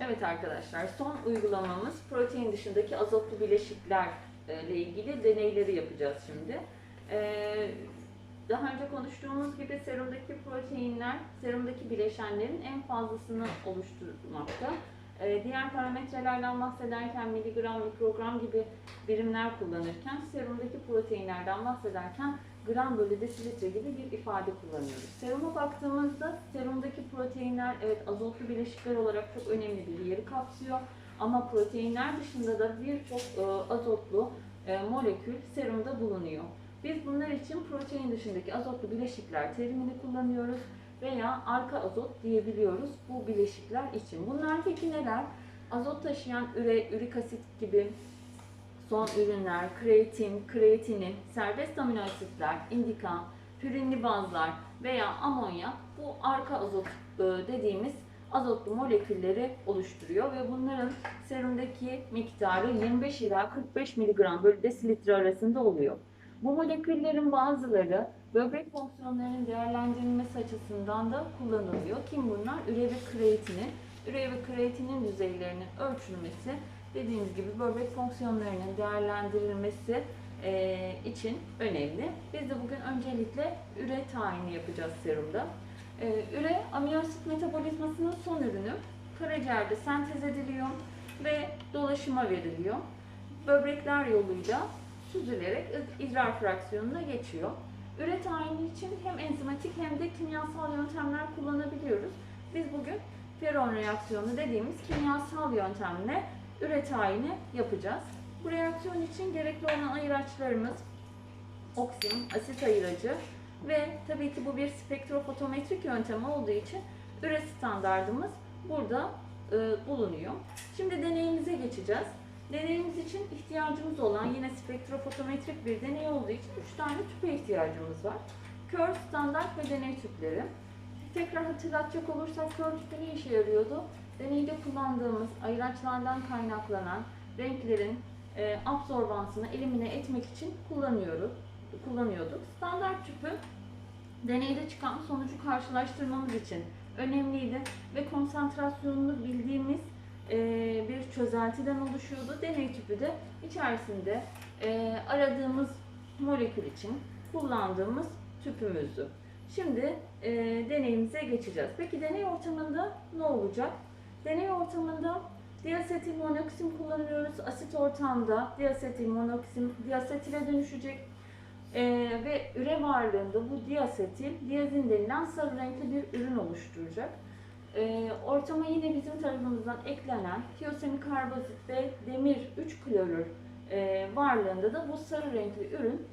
Evet arkadaşlar son uygulamamız protein dışındaki azotlu bileşikler e, ilgili deneyleri yapacağız şimdi. E, Daha önce konuştuğumuz gibi serumdaki proteinler serumdaki bileşenlerin en fazlasını oluşturmakta. E, Diğer parametrelerden bahsederken miligram, mikrogram gibi birimler kullanırken serumdaki proteinlerden bahsederken gram bölü desilitre gibi bir ifade kullanıyoruz. Seruma baktığımızda serumdaki proteinler evet azotlu bileşikler olarak çok önemli bir yeri kapsıyor. Ama proteinler dışında da birçok e, azotlu e, molekül serumda bulunuyor. Biz bunlar için protein dışındaki azotlu bileşikler terimini kullanıyoruz veya arka azot diyebiliyoruz bu bileşikler için. Bunlar peki neler? Azot taşıyan üre, ürik asit gibi son ürünler, kreatin, kreatinin, serbest amino asitler, indikan, pürinli bazlar veya amonyak bu arka azot e, dediğimiz azotlu molekülleri oluşturuyor ve bunların serumdaki miktarı 25 ila 45 mg bölü desilitre arasında oluyor. Bu moleküllerin bazıları böbrek fonksiyonlarının değerlendirilmesi açısından da kullanılıyor. Kim bunlar? Üre ve kreatinin. Üre ve kreatinin düzeylerinin ölçülmesi dediğimiz gibi böbrek fonksiyonlarının değerlendirilmesi e, için önemli. Biz de bugün öncelikle üre tayini yapacağız serumda. E, üre amino asit metabolizmasının son ürünü. Karaciğerde sentez ediliyor ve dolaşıma veriliyor. Böbrekler yoluyla süzülerek idrar fraksiyonuna geçiyor. Üre tayini için hem enzimatik hem de kimyasal yöntemler kullanabiliyoruz. Biz bugün Ferron reaksiyonu dediğimiz kimyasal yöntemle üre tayini yapacağız. Bu reaksiyon için gerekli olan ayıraçlarımız oksim, asit ayıracı ve tabii ki bu bir spektrofotometrik yöntem olduğu için üre standardımız burada e, bulunuyor. Şimdi deneyimize geçeceğiz. Deneyimiz için ihtiyacımız olan yine spektrofotometrik bir deney olduğu için 3 tane tüpe ihtiyacımız var. Kör, standart ve deney tüpleri. Tekrar hatırlatacak olursak kör tüpü ne işe yarıyordu? Deneyde kullandığımız ayıraçlardan kaynaklanan renklerin e, absorbansını elimine etmek için kullanıyoruz, kullanıyorduk. Standart tüpü deneyde çıkan sonucu karşılaştırmamız için önemliydi ve konsantrasyonunu bildiğimiz bir çözeltiden oluşuyordu. Deney tüpü de içerisinde e, aradığımız molekül için kullandığımız tüpümüzdü. Şimdi e, deneyimize geçeceğiz. Peki deney ortamında ne olacak? Deney ortamında diasetil monoksim kullanıyoruz. Asit ortamda diasetil monoksim diasetile dönüşecek. Ee, ve üre varlığında bu diasetil diazin denilen sarı renkli bir ürün oluşturacak. Ee, ortama yine bizim tarafımızdan eklenen tiyosemikarbazit ve demir 3 klorür e, varlığında da bu sarı renkli ürün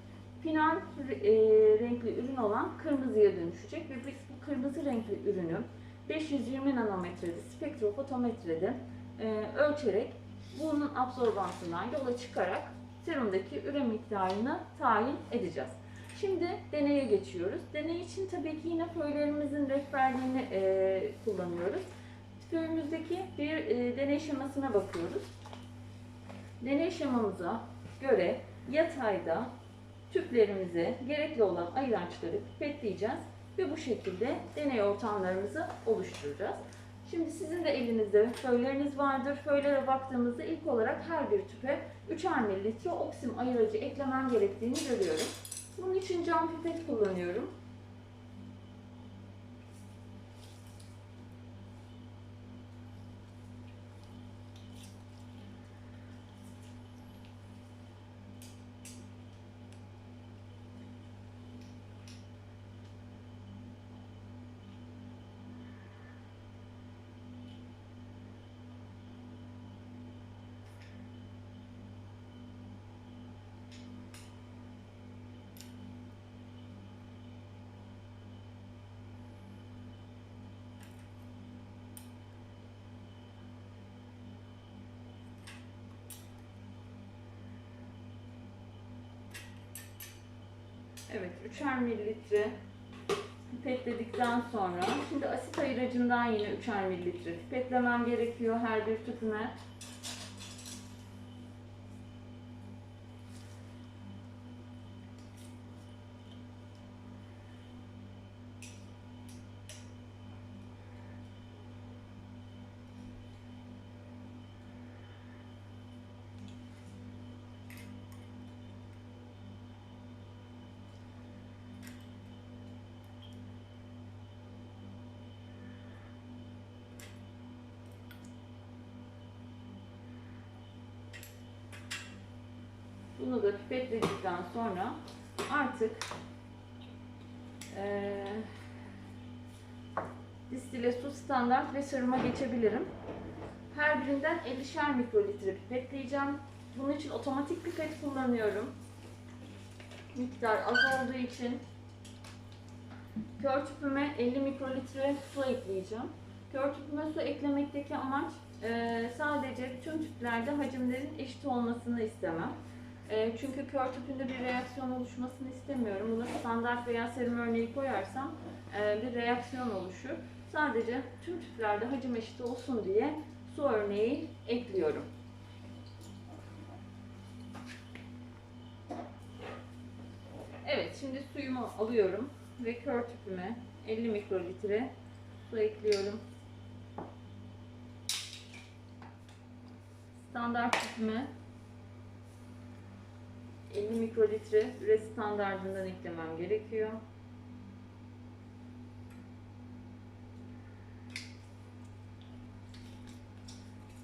final e, renkli ürün olan kırmızıya dönüşecek ve biz bu kırmızı renkli ürünü 520 nanometrede spektrofotometrede e, ölçerek bunun absorbansından yola çıkarak serumdaki üre miktarını tayin edeceğiz. Şimdi deneye geçiyoruz. Deney için tabii ki yine föylerimizin rehberliğini e, kullanıyoruz. Föyümüzdeki bir e, deney şemasına bakıyoruz. Deney şemamıza göre yatayda tüplerimize gerekli olan ayıraçları pipetleyeceğiz ve bu şekilde deney ortamlarımızı oluşturacağız. Şimdi sizin de elinizde föyleriniz vardır. Föylere baktığımızda ilk olarak her bir tüpe 3'er mililitre oksim ayırıcı eklemem gerektiğini görüyorum. Bunun için cam pipet kullanıyorum. Evet, 3'er mililitre pipetledikten sonra şimdi asit ayıracından yine 3'er mililitre pipetlemem gerekiyor her bir tüpüme. Bunu da pipetledikten sonra artık eee distile su standart ve seruma geçebilirim. Her birinden 50'şer mikrolitre pipetleyeceğim. Bunun için otomatik pipet kullanıyorum. Miktar az olduğu için kör tüpüme 50 mikrolitre su ekleyeceğim. Kör tüpüme su eklemekteki amaç e, sadece tüm tüplerde hacimlerin eşit olmasını istemem. E, çünkü kör tüpünde bir reaksiyon oluşmasını istemiyorum. Buna standart veya serum örneği koyarsam e, bir reaksiyon oluşur. Sadece tüm tüplerde hacim eşit olsun diye su örneği ekliyorum. Evet, şimdi suyumu alıyorum ve kör tüpüme 50 mikrolitre su ekliyorum. Standart tüpüme 50 mikrolitre üre standartından eklemem gerekiyor.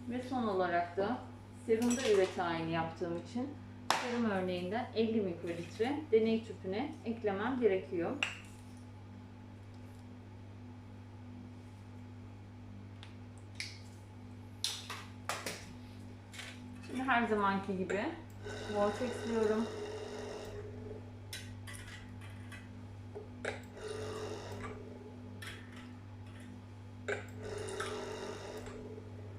Ve son olarak da serumda üre tayini yaptığım için serum örneğinden 50 mikrolitre deney tüpüne eklemem gerekiyor. Şimdi her zamanki gibi vortexliyorum.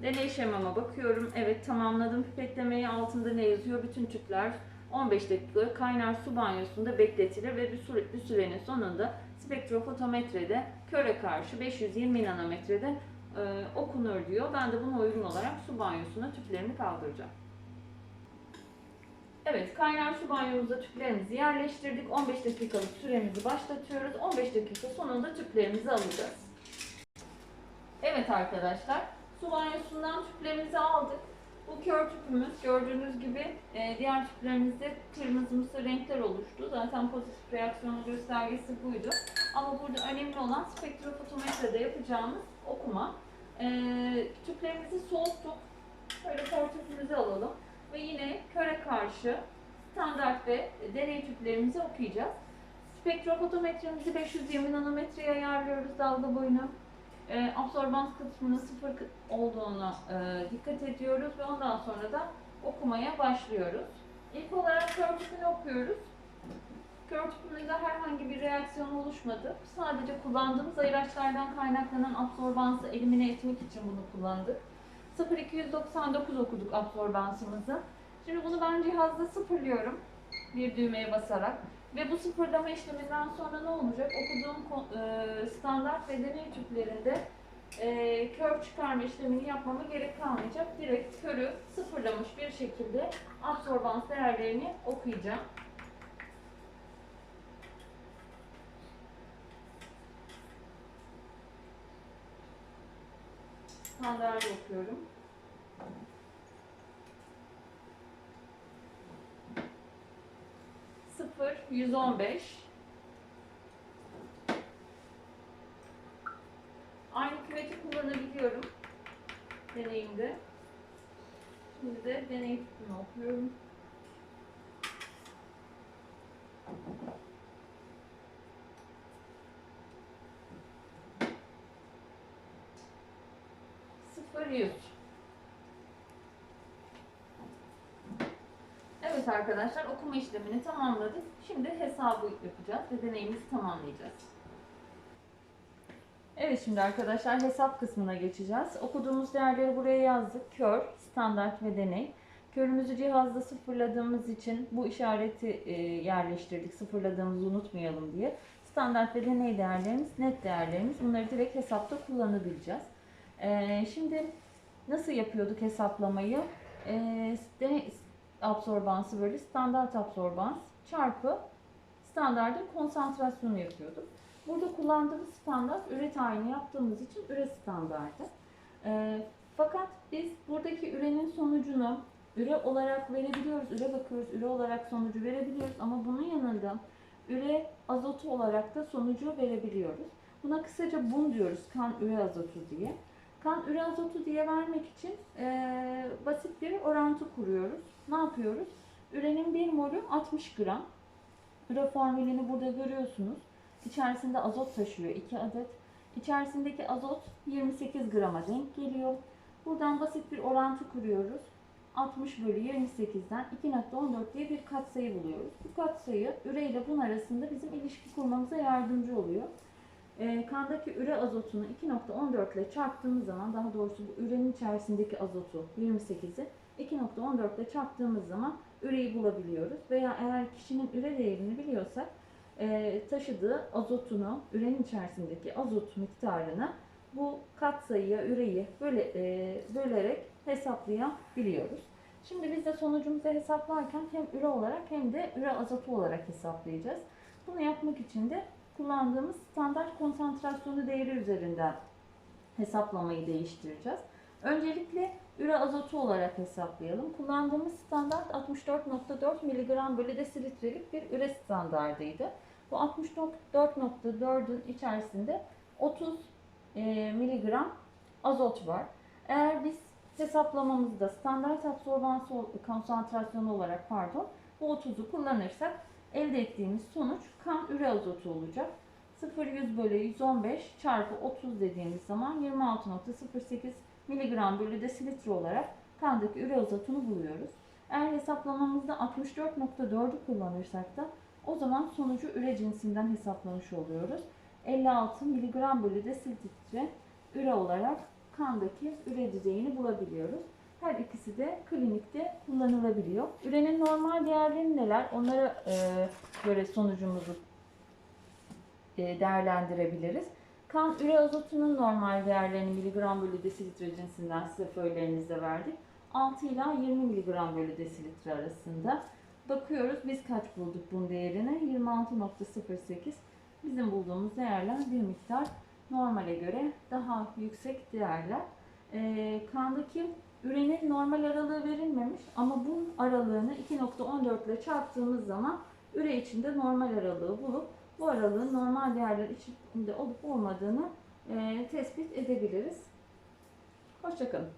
Deney şemama bakıyorum. Evet tamamladım pipetlemeyi. Altında ne yazıyor? Bütün tüpler 15 dakika kaynar su banyosunda bekletilir ve bir, süre, bir sürenin sonunda spektrofotometrede köre karşı 520 nanometrede e, okunur diyor. Ben de buna uygun olarak su banyosuna tüplerimi kaldıracağım. Evet, kaynar su banyomuzda tüplerimizi yerleştirdik. 15 dakikalık süremizi başlatıyoruz. 15 dakika sonunda tüplerimizi alacağız. Evet arkadaşlar, su banyosundan tüplerimizi aldık. Bu kör tüpümüz gördüğünüz gibi e, diğer tüplerimizde kırmızımsı renkler oluştu. Zaten pozitif reaksiyonun göstergesi buydu. Ama burada önemli olan spektrofotometrede yapacağımız okuma. E, tüplerimizi soğuttuk. Böyle tüpümüzü alalım. Ve yine köre karşı standart ve deney tüplerimizi okuyacağız. Spektrofotometremizi 520 nanometreye ayarlıyoruz dalga boyunu. E, absorbans kısmının sıfır olduğuna e, dikkat ediyoruz ve ondan sonra da okumaya başlıyoruz. İlk olarak kör okuyoruz. Kör herhangi bir reaksiyon oluşmadı. Sadece kullandığımız ayraçlardan kaynaklanan absorbansı elimine etmek için bunu kullandık. 0299 okuduk absorbansımızı. Şimdi bunu ben cihazda sıfırlıyorum bir düğmeye basarak. Ve bu sıfırlama işleminden sonra ne olacak? Okuduğum e, standart ve deney tüplerinde e, kör çıkarma işlemini yapmama gerek kalmayacak. Direkt körü sıfırlamış bir şekilde absorbans değerlerini okuyacağım. Standart okuyorum. Sıfır, 115. Aynı küveti kullanabiliyorum deneyimde. Şimdi de deney tüpünü okuyorum. Sıfır. Evet arkadaşlar okuma işlemini tamamladık. Şimdi hesabı yapacağız ve deneyimizi tamamlayacağız. Evet şimdi arkadaşlar hesap kısmına geçeceğiz. Okuduğumuz değerleri buraya yazdık. Kör, standart ve deney. Körümüzü cihazda sıfırladığımız için bu işareti e, yerleştirdik. Sıfırladığımızı unutmayalım diye. Standart ve deney değerlerimiz, net değerlerimiz. Bunları direkt hesapta kullanabileceğiz. E, şimdi nasıl yapıyorduk hesaplamayı? E, absorbansı böyle standart absorbans çarpı standartın konsantrasyonu yapıyorduk. Burada kullandığımız standart üre tayini yaptığımız için üre standartı. Ee, fakat biz buradaki ürenin sonucunu üre olarak verebiliyoruz. Üre bakıyoruz, üre olarak sonucu verebiliyoruz ama bunun yanında üre azotu olarak da sonucu verebiliyoruz. Buna kısaca bun diyoruz kan üre azotu diye. Kan üre azotu diye vermek için e, basit bir orantı kuruyoruz. Ne yapıyoruz? Ürenin 1 molü 60 gram. Üre formülünü burada görüyorsunuz. İçerisinde azot taşıyor 2 adet. İçerisindeki azot 28 grama denk geliyor. Buradan basit bir orantı kuruyoruz. 60 bölü 28'den 2.14 diye bir katsayı buluyoruz. Bu katsayı üre ile bun arasında bizim ilişki kurmamıza yardımcı oluyor. Ee, kandaki üre azotunu 2.14 ile çarptığımız zaman daha doğrusu bu ürenin içerisindeki azotu 28'i 2.14 ile çarptığımız zaman üreyi bulabiliyoruz. Veya eğer kişinin üre değerini biliyorsak e, taşıdığı azotunu, ürenin içerisindeki azot miktarını bu katsayıya üreyi böyle, e, bölerek hesaplayabiliyoruz. Şimdi biz de sonucumuzu hesaplarken hem üre olarak hem de üre azotu olarak hesaplayacağız. Bunu yapmak için de kullandığımız standart konsantrasyonu değeri üzerinden hesaplamayı değiştireceğiz. Öncelikle üre azotu olarak hesaplayalım. Kullandığımız standart 64.4 mg bölü desilitrelik bir üre standardıydı. Bu 64.4'ün içerisinde 30 e, miligram azot var. Eğer biz hesaplamamızda standart absorbans konsantrasyonu olarak pardon bu 30'u kullanırsak elde ettiğimiz sonuç kan üre azotu olacak. 0-100 bölü 115 çarpı 30 dediğimiz zaman 26.08 miligram bölü desilitre olarak kandaki üre azotunu buluyoruz. Eğer hesaplamamızda 64.4'ü kullanırsak da o zaman sonucu üre cinsinden hesaplamış oluyoruz. 56 miligram bölü desilitre üre olarak kandaki üre düzeyini bulabiliyoruz. Her ikisi de klinikte kullanılabiliyor. Ürenin normal değerleri neler? Onlara göre sonucumuzu e, değerlendirebiliriz. Kan üre azotunun normal değerlerini miligram bölü desilitre cinsinden föylerinizde verdik. 6 ila 20 miligram bölü desilitre arasında. Bakıyoruz biz kaç bulduk bunun değerini? 26.08. Bizim bulduğumuz değerler bir miktar normale göre daha yüksek değerler. E, kandaki ürenin normal aralığı verilmemiş ama bunun aralığını 2.14 ile çarptığımız zaman üre içinde normal aralığı bulup bu aralığın normal değerler içinde olup olmadığını e, tespit edebiliriz. Hoşçakalın.